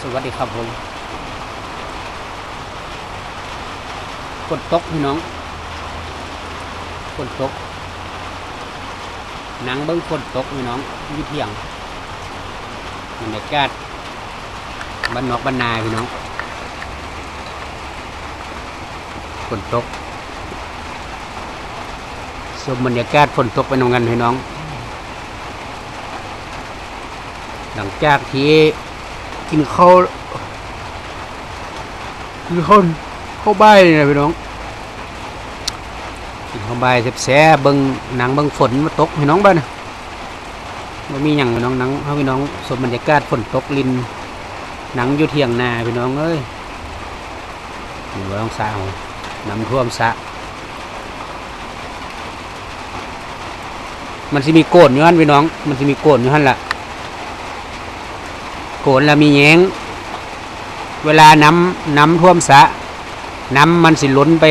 สวัสดีครับผมฝนตกพี่น้องฝนตกหนังเบิ้งฝนตกพี่น้องยี่เที่ยงบรรยากาศบ้านนอกบ้านนาพี่น้องฝนตกชมบรรยากาศฝนตกไปนำกันพี่น้อง หลังจากที่ กินข้าวกินข้าวข้าวใบายนี่นะพี่น้องกินข้าวใบายแซ่บๆเบิ่งหนังเบิ่งฝนมาตกพี่น้องบ้านนะบ่มีหยังพี่น้องหนังเฮาพี่น้องสมบรรยากาศฝนตกลินหนังอยู่เทียงนาพี่น้องเอ้ยนี่ว่าต้องสางน้ำท่วมสระมันสิมีโกนอยู่หั่นพี่น้อง มันสิมีโกนอยู่หั่นล่ะ โกนแล้วมีแยงเวลาน้ำน้ำท่วมสะ น้ำมันสิล้นไป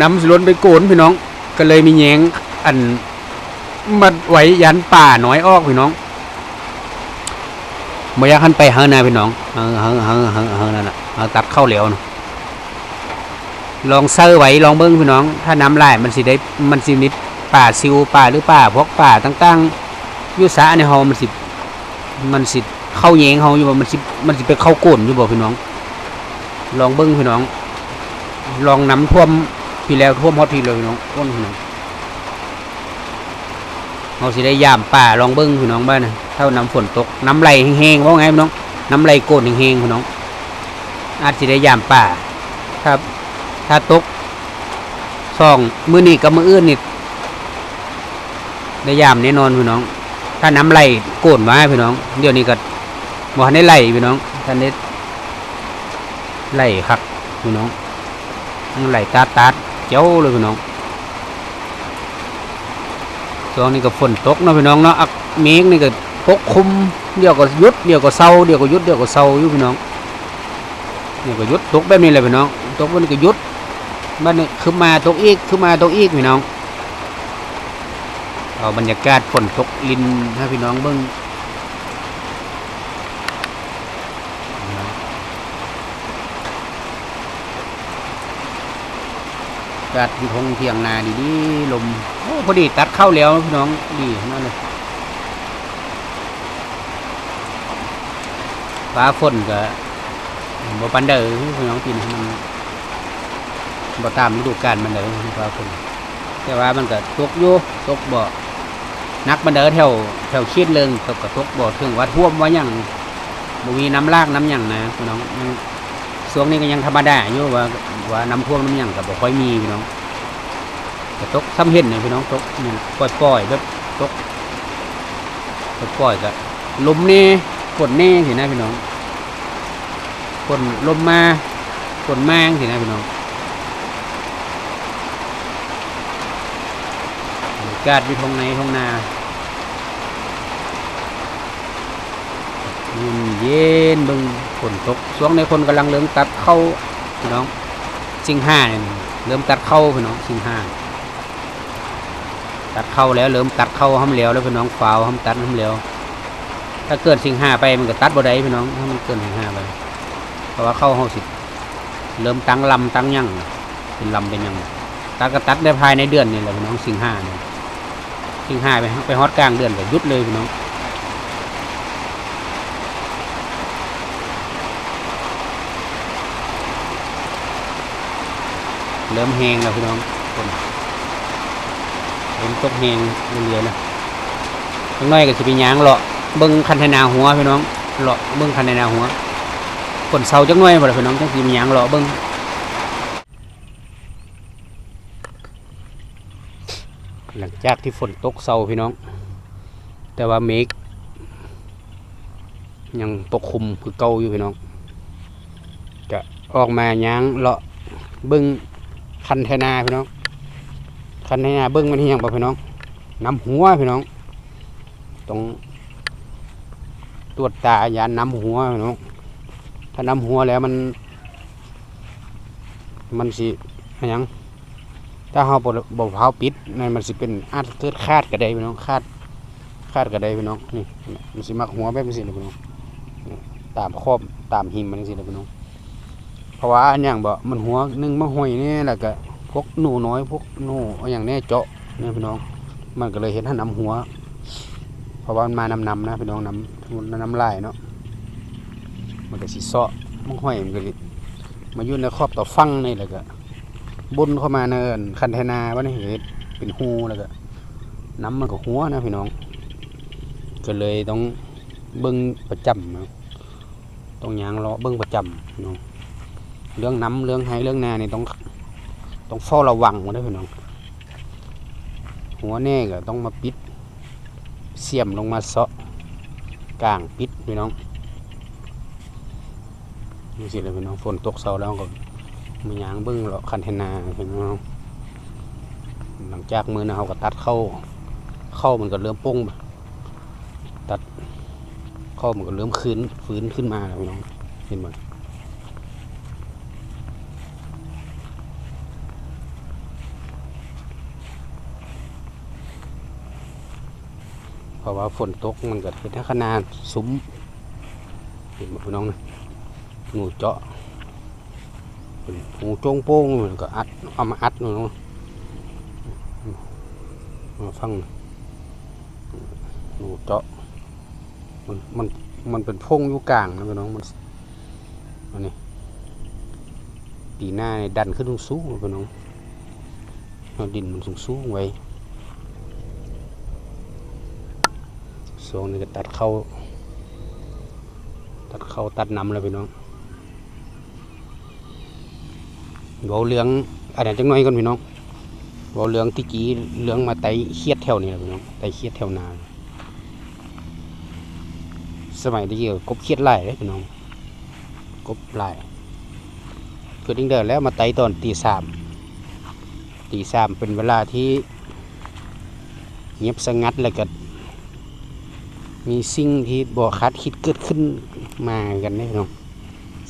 น้ำสิล้นไปโกนพี่น้อง ก็เลยมีแยงอันมัดไว้ยันป่าน้อยออกพี่น้องบ่อยากหันไปเฮานาพี่น้องเฮาเฮาเฮาเฮาเฮานั่นน่ะเฮาตัดเข้าเหลวนะลองเซอร์ไว้ลองเบิ้งพี่น้อง ถ้าน้ำไหลมันสิได้มันสินิดป่าซิวป่าหรือป่าพวกป่าต่างๆ ยุสาในเฮามันสิ มันสิเข้าแยงเฮาอยู่บ่มันสิมันสิไปเข้าก้นอยู่บ่พี่น้อง ลองเบิ่งพี่น้อง ลองน้ำท่วมพี่แล้วท่วมฮอดพี่เลยพี่น้องก้นพี่น้องเฮาสิได้ยามป่าลองเบิ่งพี่น้องบ้านน่ะถ้าน้ำฝนตกน้ำไหลแห้งๆว่าไงพี่น้องน้ำไหลโกนแห้งๆพี่น้อง อาจสิได้ยามป่าครับ ถ้าตกสองมื้อนี้กับมื้ออื่นนี่ได้ยามแน่นอนพี่น้อง ถ้าน้ำไหลโกนมาพี่น้อง เดี๋ยวนี้ก็บ่ทันได้ไหลพี่น้องท่านได้ไหลคักพี่น้องไหลตาตาเจ้าเลยพี่น้องช่วงนี้ก็ฝนตกเนาะพี่น้องเนาะอักเมฆนี่ก็ปกคลุมเดี๋ยวก็ยุดเดี๋ยวก็เศร้าเดี๋ยวก็ยุดเดี๋ยวก็เศร้าอยู่พี่น้องเดี๋ยวก็ยุดตกแบบนี้เลยพี่น้องตกมันก็ยุดมันนี่คือมาตกอีกคือมาตกอีกพี่น้อง เอาบรรยากาศฝนตกลินให้พี่น้องเบิ้งอากาศที่ทงเทียงนาดีดีลมโอ้พอดีตัดเข้าแล้วพี่น้องดีนั่นเลยฟ้าฝนก็บ่ปันเดอร์พี่น้องปีนมันบ่ตามฤดูกาลมันเด้อฟ้าฝนแต่ว่ามันก็ตกอยู่ตกบ่ นักบันเดอแถวแถวชีดเริงตกกระทบบ่ถึงว่าท่วมว่าหยังบ่มีน้ำลากน้ำหยังนะพี่น้องยังช่วงนี้ก็ยังธรรมดาอยู่ว่าว่าน้ำท่วมน้ำหยังก็บ่ค่อยมีพี่น้องก็ตกซ้ำเห็นนะพี่น้องตกนี่ปล่อยปล่อยๆแบบตกปล่อยปล่อยๆก็ลมนี่ฝนนี่สินะพี่น้องฝนลมมาฝนมาสินะพี่น้องกาศอยู่ทงในทงนา เย็นเย็นบึงฝนตกช่วงในคนกำลังเริ่มตัดเข้าพี่น้องสิงห้าเนี่ยเริ่มตัดเข้าพี่น้องสิงห้าตัดเข้าแล้วเริ่มตัดเข้าห้ำเหลวแล้วพี่น้องฟาวห้ำตัดห้ำเหลวถ้าเกิดสิงห้าไปมันก็ตัดบ่ได้พี่น้องถ้ามันเกินสิงห้าไปเพราะว่าเข้าห้าสิเริ่มตั้งลำตั้งยั่งเป็นลำเป็นยังตัดก็ตัดได้ภายในเดือนนี่แหละพี่น้องสิงห้าเนี่ยทิ้งหาไปไปฮอตกลางเดือนก็หยุดเลยพี่น้อง เริ่มแหงแล้วพี่น้องฝนเริ่มตกแหงเรื่อยๆแล้วข้างในก็จะเป็นยางเลาะเบิ้งคันธนาหัวพี่น้องเลาะเบิ้งคันธนาหัวฝนเสาจักหน่อยบ่ล่ะพี่น้องจังสิมียางเลาะเบิ้งหลังจากที่ฝนตกเซาพี่น้อง แต่ว่าเมฆยังปกคลุมคือเก่าอยู่พี่น้องจะออกมาย้างเลาะเบิ้ง คันเทนาพี่น้อง คันเทนาเบิ้งมันเฮียงป่ะพี่น้องน้ำหัวพี่น้อง ตรงตรวจตาอย่านน้ำหัวพี่น้อง ถ้าน้ำหัวแล้วมัน มันสิอะไรยังถ้าเราบ่บ่เผาปิดนั่นมันสิเป็นอาจเกิดคาดก็ไดพี่น้องคาดคาดก็ไดพี่น้องนี่มันสิมักหัวแบบนี้สิเลยพี่น้องตามครอบตามหิมมันสิเลยพี่น้อง เพราะว่าอันอย่างบ่มันหัวหนึ่งมาห้อยนี่แหล้วก็พวกหนูน้อยพวกหนูอย่างแน่เจาะนี่พี่น้อง มันก็เลยเห็นท่านนำหัว เพราะว่ามันมานำนำๆนะพี่น้องนำน้ำลายเนาะมันก็สิเซาะมันห้อยมันก็มายู่ในครอบต่อฟังนี่แหละก็บนเข้ามาเนินคันเทนาวะนี่เห็นเป็นหูแล้วก็น้ำมันก็หัวนะพี่น้อง ก็เลยต้องเบิ้งประจำนะต้องยางเลาะเบิ้งประจำพี่น้อง เรื่องน้ำเรื่องไห้เรื่องนานี่ต้องต้องเฝ้าระวังไว้ด้วยพี่น้อง หัวแน่ก็ต้องมาปิด เสียมลงมาเซาะกลางปิดพี่น้องนี่สิเลยพี่น้องฝนตกเสาแล้วก็มียางเบิ้งเลาะคันเทนาพี่น้องหลังจากมือนะเขาก็ตัดเข้า เข้ามันก็เริ่มโป้งตัดเข้ามันก็เริ่มคืนฟื้นขึ้นมาแล้วพี่น้องเห็นไหม ราะว่าฝนตกมันก็เห็นขนาดซุ้มเห็นไหมพี่น้องนะหนูเจาะเป็นหูโจงโป้งมันก็อัดเอามาอัดพี่น้องมาฟังหนูเจาะมันมันมันเป็นพงอยู่กลางนะพี่น้องมันอันนี้ปีหน้านี่ดันขึ้นสูงๆพี่น้องดินมันสูงสูงๆไว้ ส่วนนี้ก็ตัดเข้า ตัดเข้าตัดนำแล้วพี่น้องเบาเรื่องอันนี้จังน้อยก่อนพี่น้องเบาเรื่องที่กี้เรื่องมาไตเคียดแถวนี้แหละพี่น้องไตเคียดแถวนา สมัยที่เกี่ยวกบเคียดไหลเลยพี่น้องกบไหล่คือดิ้งเดินแล้วมาไต่ตอนตีสามตีสามเป็นเวลาที่เงียบสงัดแล้วก็ มีสิ่งที่บ่คาดคิดเกิดขึ้นมากันนะพี่น้อง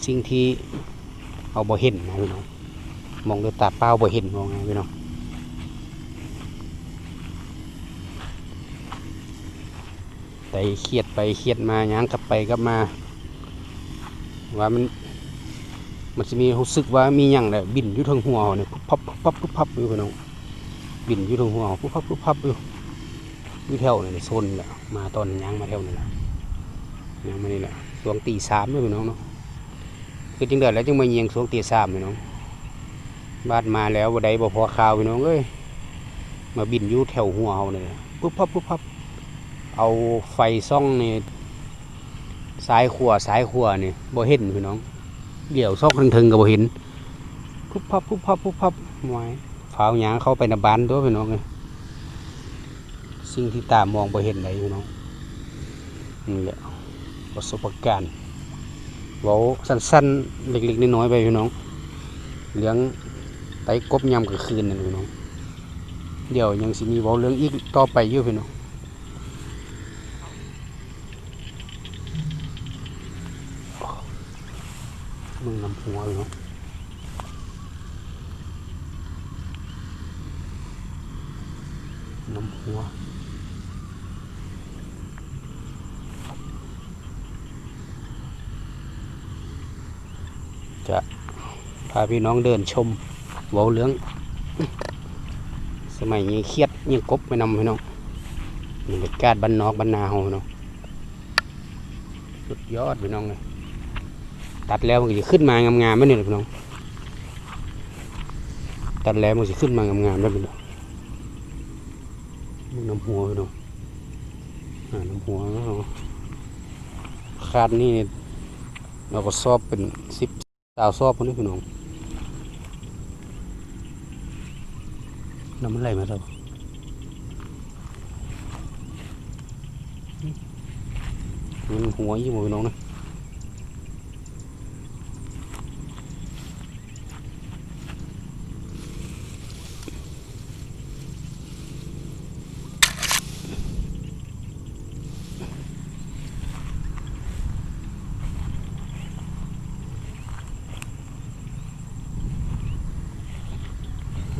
สิ่งที่เอาบ่เห็นนะพี่น้องมองด้วยตาเปล่าบ่เห็นมองไงพี่น้องไปเครียดไปเครียดมาย้างกลับไปกลับมา ว่ามันมันจะมีรู้สึกว่ามีอย่างแหละบินอยู่ทางหัวเนี่ยพุบพับพุบพับพุบพับอยู่พี่น้องบินอยู่ทางหัวพุบพับพุบพับอยู่ อยู่แถวนี่โซนแหละมาตอนย้างมาแถวนี่แหละย้างมานี่แหละช่วงตีสามเลยพี่น้องเนาะคือจึงเดือดแล้วจึงมาเยียงช่วงตีสามพี่น้องบ้านมาแล้วบ่ได้บ่พอข่าวพี่น้องเอ้ยมาบินอยู่แถวหัวเราเนี่ยพุบพับพุบพับเอาไฟซ่องนี่ซ้ายขวาซ้ายขัวนี่บ่เห็นพี่น้องเดี่ยวซอกถึงๆก็บ่เห็นพุบพับพุบพับพุบพับหวายฝ้าวหยางเข้าไปในบ้านตัวยพี่น้องเลย สิ่งที่ตามองบ่เห็นได้พี่น้องนี่แหละประสบการณ์เว้าสั้นๆเล็กๆน้อยๆไปพี่น้องเลี้ยงไตกบยำกลางคืนนั่นพี่น้อง เดี๋ยวยังสิมีเว้าเรื่องอีกต่อไปอยู่พี่น้องมึงนำหัวเลยเนาะน้ำหัว จะพาพี่น้องเดินชมเว้าเรื่อง สมัยนี้เครียดยังกบไปนำพี่น้องบรรยากาศบ้านนอกบ้านนาเฮาเนาะสุดยอดพี่น้องเลยตัดแล้วมันจะขึ้นมางามๆไม่เนี่ยพี่น้อง ตัดแล้วมันจะขึ้นมางามๆแล้วพี่น้องมึงน้ำหัวพี่น้องน้ำหัวเนาะคาดนี่เราก็ซอบเป็นสิบ สาวซอบพวกนี้พี่น้องน้ำมันไหลมาเถอะมันหัวยี่หมพี่น้องนะ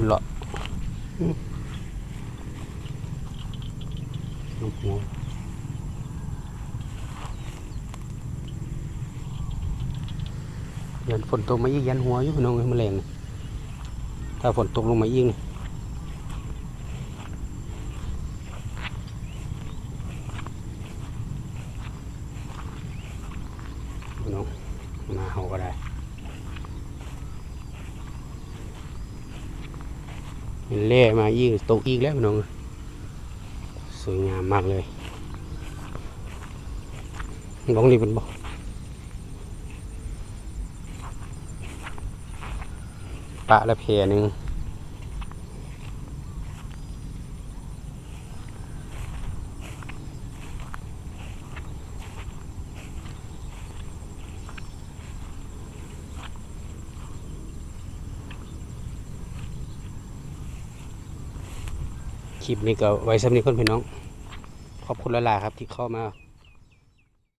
เลาะน้ำหัว ยันฝนตกมาอีกยันหัวอยู่พี่น้องแมลงถ้าฝนตกลงมาอีกนี่พี่น้องมาเฮาก็ได้เล่มาอีกตกอีกแล้วพี่น้องสวยงามมากเลยลองรีบมันบอก ปะละเพหนึ่งคลิปนี้ก็ไว้สำนี้คนพี่น้อง ขอบคุณละลาครับที่เข้ามา